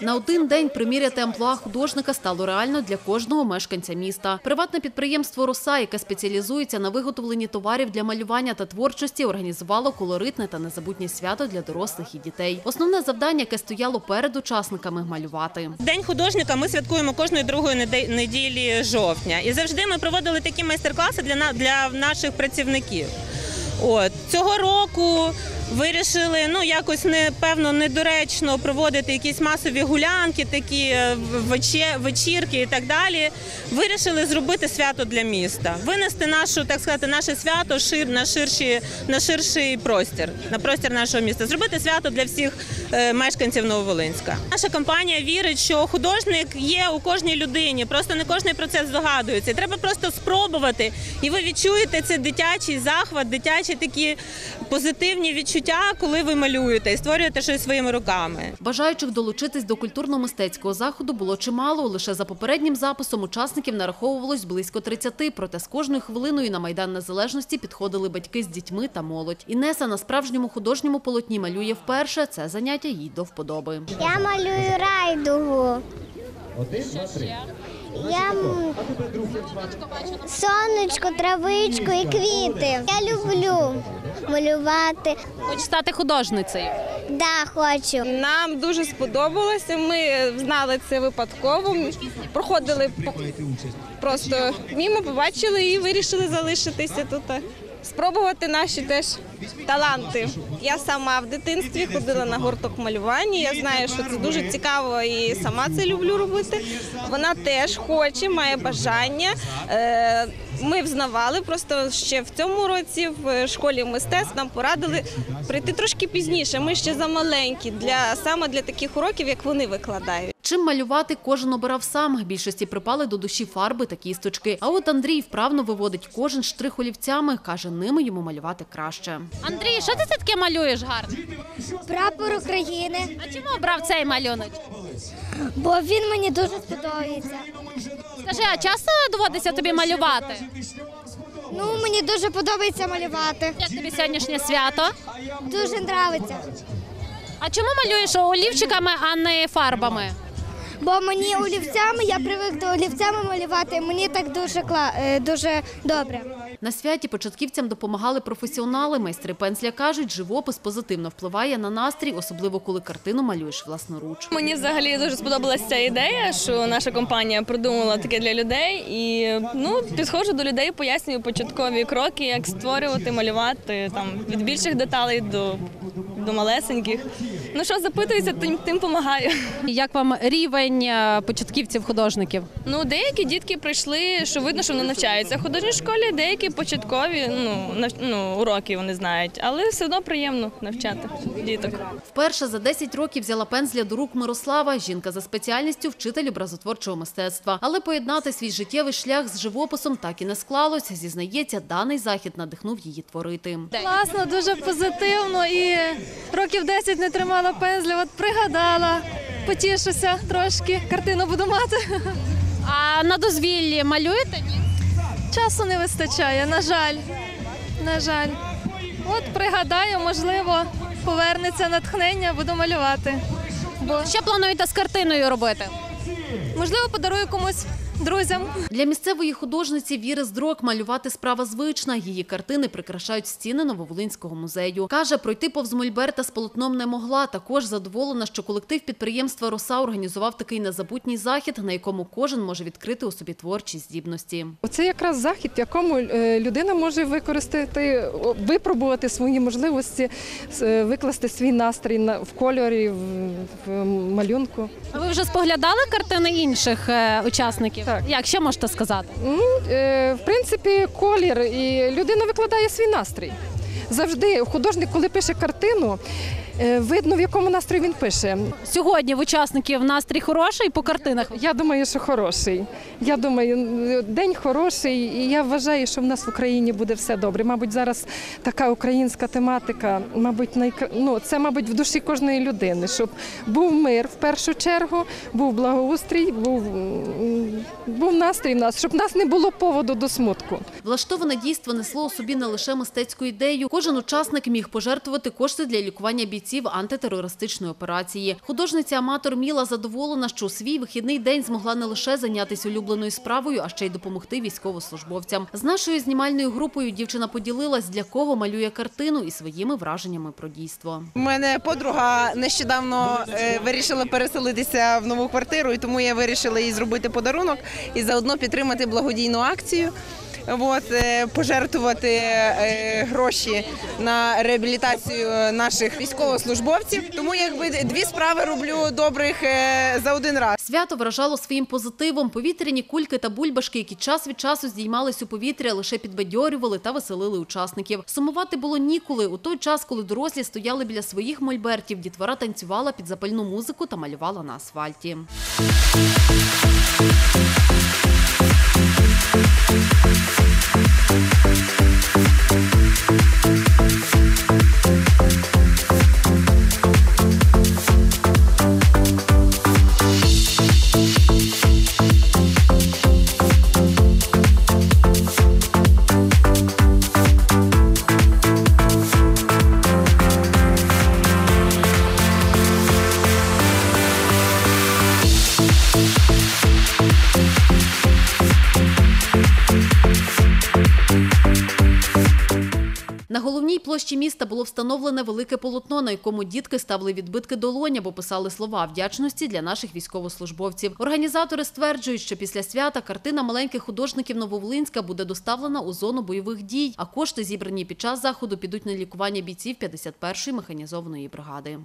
На один день приміряти амплуа художника стало реально для кожного мешканця міста. Приватне підприємство «Роса», яке спеціалізується на виготовленні товарів для малювання та творчості, організувало колоритне та незабутнє свято для дорослих і дітей. Основне завдання, яке стояло перед учасниками – малювати. День художника ми святкуємо кожної другої неділі жовтня. І завжди ми проводили такі майстер-класи для, для наших працівників. От цього року вирішили ну якось не певно недоречно проводити якісь масові гулянки, такі е, вечірки і так далі. Вирішили зробити свято для міста, винести нашу, так сказати, наше свято шир на ширші на ширший простір, на простір нашого міста. Зробити свято для всіх е, мешканців Нововолинська. Наша компанія вірить, що художник є у кожній людині. Просто не кожний про це здогадується. Треба просто спробувати, і ви відчуєте цей дитячий захват, дитячі такі позитивні відчуття, коли ви малюєте і створюєте щось своїми руками. Бажаючих долучитись до культурно-мистецького заходу було чимало. Лише за попереднім записом учасників нараховувалось близько 30, проте з кожною хвилиною на Майдан Незалежності підходили батьки з дітьми та молодь. Інеса на справжньому художньому полотні малює вперше. Це заняття їй до вподоби. Я малюю райдугу. Я сонечко, травичку і квіти. Я люблю малювати. Хочу стати художницею. Да, хочу. Нам дуже сподобалося. Ми знали це випадково. Проходили просто мимо, побачили і вирішили залишитися тут. Спробувати наші теж таланти. Я сама в дитинстві ходила на гурток малювання. Я знаю, що це дуже цікаво і сама це люблю робити. Вона теж хоче, має бажання. Е, Ми взнавали просто ще в цьому році в школі мистецтв нам порадили прийти трошки пізніше. Ми ще замаленькі для саме для таких уроків, як вони викладають. Чим малювати кожен обирав сам. Більшості припали до душі фарби та кісточки. А от Андрій вправно виводить кожен штрих олівцями. Каже, ними йому малювати краще. Андрій, що ти це таке малюєш гарно? Прапор України, А чому обрав цей малюнок? бо він мені дуже сподобається. Скажи, а часто доводиться тобі малювати? Ну, мені дуже подобається малювати. Як тобі сьогоднішнє свято? Дуже подобається. А чому малюєш олівчиками, а не фарбами? Бо мені олівцями, я привик до олівцями малювати. Мені так дуже кла... е, дуже добре. На святі початківцям допомагали професіонали. Майстри пензля кажуть, живопис позитивно впливає на настрій, особливо коли картину малюєш власноруч. Мені взагалі дуже сподобалася ця ідея, що наша компанія придумала таке для людей. І ну підходжу до людей, пояснюю початкові кроки, як створювати, малювати там від більших деталей до, до малесеньких. Ну що запитуються, тим тим допомагаю. Як вам рівень е, початківців-художників? Ну деякі дітки прийшли, що видно, що вони навчаються в художній школі, деякі початкові ну, нав, ну уроки вони знають, але все одно приємно навчати діток. Вперше за 10 років взяла пензля до рук Мирослава. Жінка за спеціальністю вчитель образотворчого мистецтва. Але поєднати свій життєвий шлях з живописом так і не склалось. Зізнається, даний захід надихнув її творити. Класно, дуже позитивно і років 10 не тримала пензля, от пригадала, потішуся трошки, картину буду мати. А на дозвіллі малюєте? Часу не вистачає, на жаль. На жаль. От пригадаю, можливо, повернеться натхнення, буду малювати. Бо, Що плануєте з картиною робити? можливо, подарую комусь друзям. Для місцевої художниці Віри Здрок малювати справа звична. Її картини прикрашають стіни Нововолинського музею. Каже, пройти повз Мольберта з полотном не могла. Також задоволена, що колектив підприємства «Роса» організував такий незабутній захід, на якому кожен може відкрити у собі творчі здібності. Оце якраз захід, в якому е, людина може використати, випробувати свої можливості, е, викласти свій настрій на- в кольорі, в, в малюнку. А ви вже споглядали картини інших е, учасників? Так. Як ще можете сказати? Ну, е, В принципі, колір і людина викладає свій настрій. Завжди художник, коли пише картину, видно, в якому настрої він пише. Сьогодні в учасників настрій хороший по картинах. Я думаю, що хороший. Я думаю, день хороший, і я вважаю, що в нас в Україні буде все добре. Мабуть, зараз така українська тематика, мабуть, найкра... ну, це, мабуть, в душі кожної людини, щоб був мир в першу чергу, був благоустрій, був, був настрій в нас, щоб в нас не було поводу до смутку. Влаштоване дійство несло у собі не лише мистецьку ідею. Кожен учасник міг пожертвувати кошти для лікування бійців бійців антитерористичної операції. Художниця-аматор Міла задоволена, що у свій вихідний день змогла не лише зайнятися улюбленою справою, а ще й допомогти військовослужбовцям. З нашою знімальною групою дівчина поділилась, для кого малює картину і своїми враженнями про дійство. У мене подруга нещодавно е, вирішила переселитися в нову квартиру, і тому я вирішила їй зробити подарунок і заодно підтримати благодійну акцію. От, е, пожертвувати е, гроші на реабілітацію наших військовослужбовців. Тому якби дві справи роблю добрих е, за один раз. Свято вражало своїм позитивом. Повітряні кульки та бульбашки, які час від часу здіймались у повітря, лише підбадьорювали та веселили учасників. Сумувати було ніколи. У той час, коли дорослі стояли біля своїх мольбертів, дітвора танцювала під запальну музику та малювала на асфальті. На головній площі міста було встановлене велике полотно, на якому дітки ставили відбитки долонь або писали слова вдячності для наших військовослужбовців. Організатори стверджують, що після свята картина маленьких художників Нововолинська буде доставлена у зону бойових дій, а кошти, зібрані під час заходу, підуть на лікування бійців 51-ї механізованої бригади.